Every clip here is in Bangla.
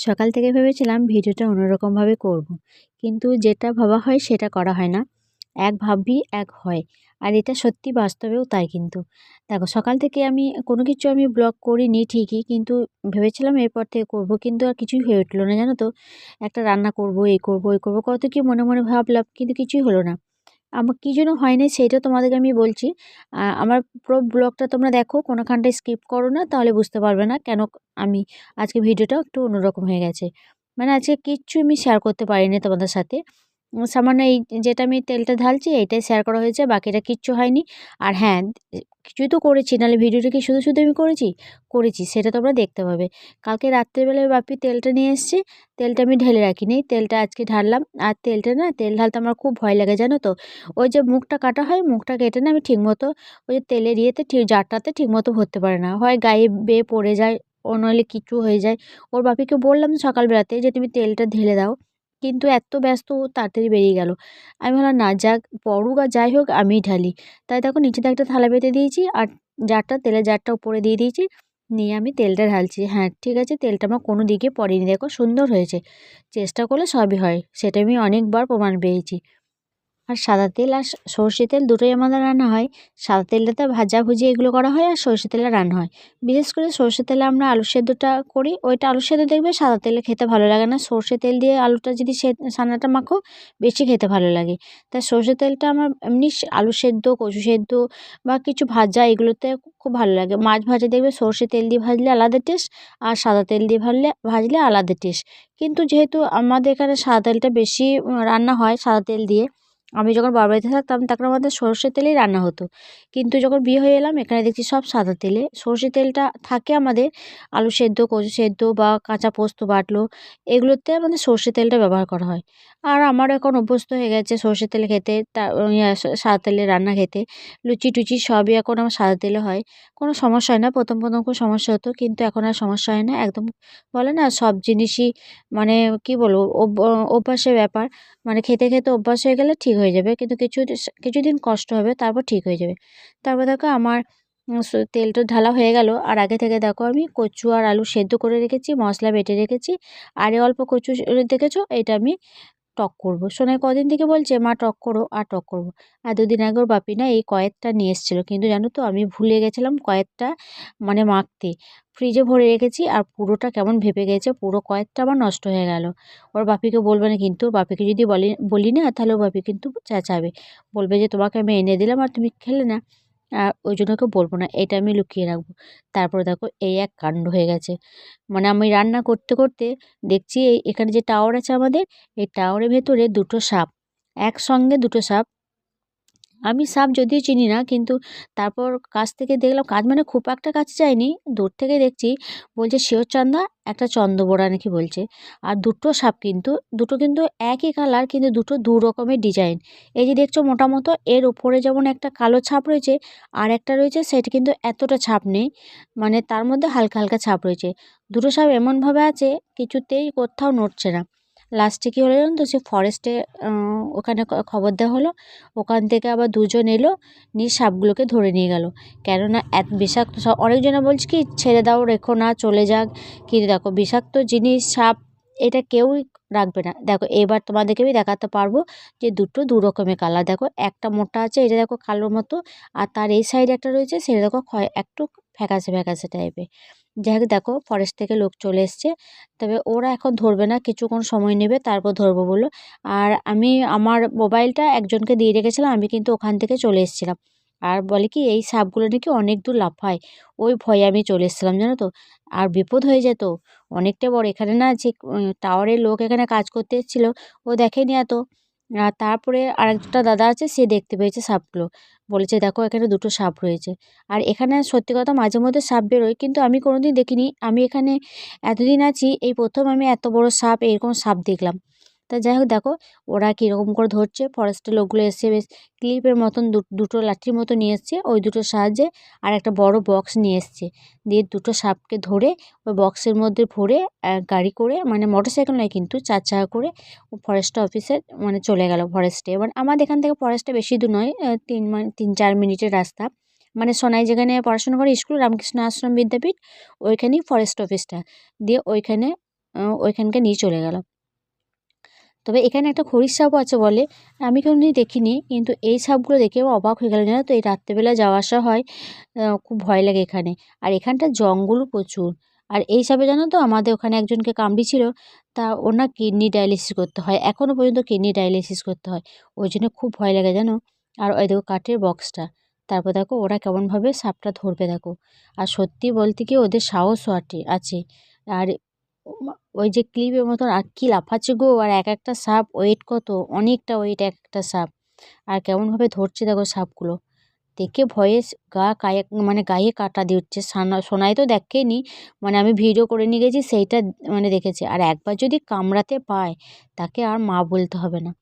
সকাল থেকে ভেবেছিলাম ভিডিওটা অন্যরকমভাবে করব। কিন্তু যেটা ভাবা হয় সেটা করা হয় না। এক ভাবি, এক হয়। আর এটা সত্যি বাস্তবেও তাই কিন্তু। দেখো, সকাল থেকে আমি কোনো কিছু আমি ব্লগ করিনি ঠিকই, কিন্তু ভেবেছিলাম এরপর থেকে করব, কিন্তু আর কিছুই হয়ে উঠল না। জানো তো, একটা রান্না করব, এই করব, ওই করব, কত কি মনে মনে ভাবলাম, কিন্তু কিছুই হলো না। আমার কী জন্য হয়নি সেইটা তোমাদেরকে আমি বলছি। আমার পুরো ব্লগটা তোমরা দেখো, কোনোখানটা স্কিপ করো না, তাহলে বুঝতে পারবে না কেন আমি আজকে ভিডিওটা একটু অন্যরকম হয়ে গেছে। মানে আজকে কিচ্ছু আমি শেয়ার করতে পারিনি তোমাদের সাথে। সামান্য এই যেটা আমি তেলটা ঢালছি, এইটাই শেয়ার করা হয়েছে, বাকিটা কিচ্ছু হয়নি। আর হ্যাঁ কিছুই তো করেছি, নাহলে ভিডিওটা কি শুধু শুধু আমি করেছি? করেছি, সেটা তোমরা দেখতে পাবে। কালকে রাত্রেবেলায় বাপি তেলটা নিয়ে এসছে, তেলটা আমি ঢেলে রাখিনি, তেলটা আজকে ঢাললাম। আর তেলটা না, তেল ঢালতে আমার খুব ভয় লাগে, জানো তো? ওই যে মুখটা কাটা হয়, মুখটা কেটে না আমি ঠিকমতো, ওই যে তেলের ইয়েতে, ঠিক জারটাতে ঠিকমতো ভরতে পারে না। হয় গায়ে বেয়ে পড়ে যায় ও নইলে কিছু হয়ে যায়। ওর বাপিকে বললাম সকালবেলাতে যে তুমি তেলটা ঢেলে দাও। কিন্তু এত ব্যস্ত ও তাড়াতাড়ি বেরিয়ে গেল। আমি ভাবলাম, না যাক, পড়ুক আর যাই হোক, আমি ঢালি। তাই দেখো নিচেতে একটা থালা পেতে দিয়েছি আর জারটা, তেলের জারটা উপরে দিয়ে দিয়েছি। নিয়ে আমি তেলটা ঢালছি। হ্যাঁ ঠিক আছে, তেলটা আমার কোনো দিকে পড়েনি। দেখো, সুন্দর হয়েছে। চেষ্টা করলে সবই হয়। সেটা আমি অনেকবার প্রমাণ পেয়েছি। আর সাদা তেল আর সর্ষে তেল দুটোই আমাদের রান্না হয়। সাদা তেলটাতে ভাজাভুজি এগুলো করা হয় আর সর্ষে তেলে রান্না হয়। বিশেষ করে সর্ষে তেলে আমরা আলু সেদ্ধটা করি। ওইটা আলু সেদ্ধ দেখবে সাদা তেলে খেতে ভালো লাগে না। সর্ষে তেল দিয়ে আলুটা যদি সে সানাটা মাখো, বেশি খেতে ভালো লাগে। তাই সর্ষে তেলটা আমার এমনি আলু সেদ্ধ, কচু সেদ্ধ বা কিছু ভাজা এগুলোতে খুব ভালো লাগে। মাছ ভাজা দেখবে সর্ষে তেল দিয়ে ভাজলে আলাদা টেস্ট আর সাদা তেল দিয়ে ভাজলে ভাজলে আলাদা টেস্ট কিন্তু যেহেতু আমাদের এখানে সাদা তেলটা বেশি রান্না হয় সাদা তেল দিয়ে আমি যখন বাবার বাড়িতে থাকতাম, তখন আমাদের সর্ষের তেলেই রান্না হতো। কিন্তু যখন বিয়ে হয়ে এলাম, এখানে দেখছি সব সাদা তেলে। সর্ষের তেলটা থাকে আমাদের আলু সেদ্ধ, কচু সেদ্ধ বা কাঁচা পোস্ত, বাটলো, এগুলোতে আমাদের সর্ষের তেলটা ব্যবহার করা হয়। আর আমার এখন অভ্যস্ত হয়ে গেছে সর্ষের তেল খেতে, তা সাদা তেলে রান্না খেতে। লুচি টুচি সবই এখন আমার সাদা তেলে হয়। কোনো সমস্যা হয় না, প্রথম প্রথম খুব সমস্যা হতো, কিন্তু এখন আর সমস্যা হয় না। একদম বলে না, সব জিনিসই মানে কি বলব অভ্যাসের ব্যাপার। মানে খেতে খেতে অভ্যাস হয়ে গেলে ঠিক হয়ে যাবে। কিন্তু কিছু কিছুদিন কষ্ট হবে, তারপর ঠিক হয়ে যাবে। তারপর দেখো আমার তেলটা ঢালা হয়ে গেল। আর আগে থেকে দেখো আমি কচু আর আলু সেদ্ধ করে রেখেছি, মশলা বেটে রেখেছি। আর অল্প কচু, দেখেছ? এটা আমি টক করব। সোনাই কদিন থেকে বলছে, মা, টক করো, আর টক করব। আর দুদিন আগে ওর বাপি না এই কয়েকটা নিয়ে এসেছিল। কিন্তু জানো তো, আমি ভুলে গেছিলাম কয়েকটা মানে মাখতে। ফ্রিজে ভরে রেখেছি আর পুরোটা কেমন ভেপে গেছে, পুরো কয়েকটা আমার নষ্ট হয়ে গেল। ওর বাপিকে বলবে না কিন্তু, বাপিকে যদি বলি বলি না, তাহলে ও বাপি কিন্তু চেঁচাবে। বলবে যে, তোমাকে আমি এনে দিলাম আর তুমি খেলে না। আর ওই জন্য ওকে বলব না, এটা আমি লুকিয়ে রাখব। তারপরে দেখো এই এক কাণ্ড হয়ে গেছে। মানে আমি রান্না করতে করতে দেখছি এই এখানে যে টাওয়ার আছে আমাদের, এই টাওয়ারের ভেতরে দুটো সাপ, একসঙ্গে দুটো সাপ আমি সাপ যদিও চিনি না, কিন্তু তারপর কাছ থেকে দেখলাম কাজ মানে খুব একটা কাছে যায়নি। দূর থেকে দেখছি বলছে শিওরচন্দা একটা চন্দ্রবোড়া নাকি বলছে। আর দুটো সাপ কিন্তু, দুটো কিন্তু একই কালার কিন্তু দুটো দু রকমের ডিজাইন এই যে দেখছ মোটামতো এর উপরে যেমন একটা কালো ছাপ রয়েছে, আর একটা রয়েছে সেটা কিন্তু এতটা ছাপ নেই মানে তার মধ্যে হালকা হালকা ছাপ রয়েছে। দুটো সাপ এমনভাবে আছে, কিছুতেই কোথাও নড়ছে না। লাস্টে কী হলো জানো তো? সে ফরেস্টে ওখানে খবর দেওয়া হলো। ওখান থেকে আবার দুজন এলো, নিয়ে সাপগুলোকে ধরে নিয়ে গেল। কেননা এত বিষাক্ত সব অনেকজনে বলছে কি, ছেড়ে দাও, রেখো না, চলে যাক। কিন্তু দেখো, বিষাক্ত জিনিস, সাপ, এটা কেউই রাখবে না। দেখো, এবার তোমাদেরকে আমি দেখাতে পারব যে দুটো দু রকমের কালার দেখো, একটা মোটা আছে, এটা দেখো কালোর মতো, আর তার এই সাইডে একটা রয়েছে, সেটা দেখো ক্ষয় একটু ফ্যাকাশে ফ্যাকাশে টাইপের যাই দেখো ফরেস্ট থেকে লোক চলে এসছে। তবে ওরা এখন ধরবে না, কিছুক্ষণ সময় নেবে, তারপর ধরবো বলল। আর আমি, আমার মোবাইলটা একজনকে দিয়ে রেখেছিলাম, আমি কিন্তু ওখান থেকে চলে এসেছিলাম। আর বলে কি, এই সাপগুলো নাকি অনেক দূর লাফায় ওই ভয়ে আমি চলে এসেছিলাম, জানো তো। আর বিপদ হয়ে যেত, অনেকটা বড়। এখানে না যে টাওয়ারের লোক এখানে কাজ করতে এসেছিল, ও দেখেনি এত। আর তারপরে আরেকটা দাদা আছে, সে দেখতে পেয়েছে সাপগুলো। বলেছে, দেখো, এখানে দুটো সাপ রয়েছে। আর এখানে সত্যি কথা মাঝে মধ্যে সাপ বেরোয়, কিন্তু আমি কোনোদিন দেখিনি। আমি এখানে এতদিন আছি, এই প্রথম আমি এত বড় সাপ, এরকম সাপ দেখলাম। তা যাই হোক দেখো, ওরা কীরকম করে ধরছে ফরেস্টের লোকগুলো এসে বেশ ক্লিপের মতন দুটো লাঠির মতো নিয়ে এসছে, ওই দুটোর সাহায্যে আর একটা বড় বক্স নিয়ে এসছে। দিয়ে দুটো সাপকে ধরে ওই বক্সের মধ্যে ভরে গাড়ি করে মানে মোটর সাইকেল নয় কিন্তু চার চাকা করে ও ফরেস্ট অফিসে মানে চলে গেল ফরেস্টে এবার আমাদের এখান থেকে ফরেস্টে বেশি দূর নয় তিন মানে তিন চার মিনিটের রাস্তা। মানে সোনাই যেখানে পড়াশোনা করে স্কুল, রামকৃষ্ণ আশ্রম বিদ্যাপীঠ, ওইখানেই ফরেস্ট অফিসটা দিয়ে ওইখানে ওইখানকে নিয়ে চলে গেল। তবে এখানে একটা খরিশ সাপও আছে বলে আমি কোনোদিনই দেখিনি, কিন্তু এই সাপগুলো দেখে অবাক হয়ে গেল জানো তো? এই রাত্রেবেলা যাওয়া আসা হয় খুব ভয় লাগে এখানে। আর এখানটা জঙ্গলও প্রচুর। আর এই সাপে জানো তো? আমাদের ওখানে একজনকে কামড়েছিল, তা ওনার কিডনি ডায়ালিসিস করতে হয়। এখনও পর্যন্ত কিডনি ডায়ালিসিস করতে হয়। ওই জন্য খুব ভয় লাগে জানো? আর ওই দেখো কাঠের বক্সটা। তারপর দেখো ওরা কেমনভাবে সাপটা ধরবে দেখো। আর সত্যি বলতে কি ওদের সাহসও আটে, আছে। আর ওই যে ক্লিপের মতন, আর কী লাফাচ্ছে গো? আর এক একটা সাপ, ওয়েট কত? অনেকটা ওয়েট এক একটা সাপ। আর কেমনভাবে ধরছে দেখো সাপগুলো। দেখে ভয়ে গা গায়ে মানে গায়ে কাটা দিয়ে উঠছে। সোনাই তো দেখেনি মানে আমি ভিডিও করে নিয়ে গেছি, সেইটা মানে দেখেছি। আর একবার যদি কামড়াতে পায়, তাকে আর মা বলতে হবে না।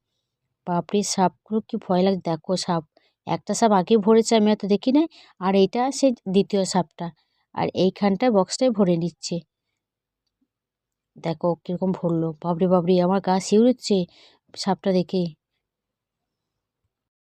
বাপরে, সাপগুলো কি ভয় লাগে, দেখো সাপ। একটা সাপ আগে ভরেছে, আমি এত দেখি নাই। আর এইটা সে দ্বিতীয় সাপটা। আর এইখানটায় বক্সটায় ভরে নিচ্ছে। দেখো কীরকম ভরলো বাবরে বাবরে আমার গা শিউরেছে সাপটা দেখে।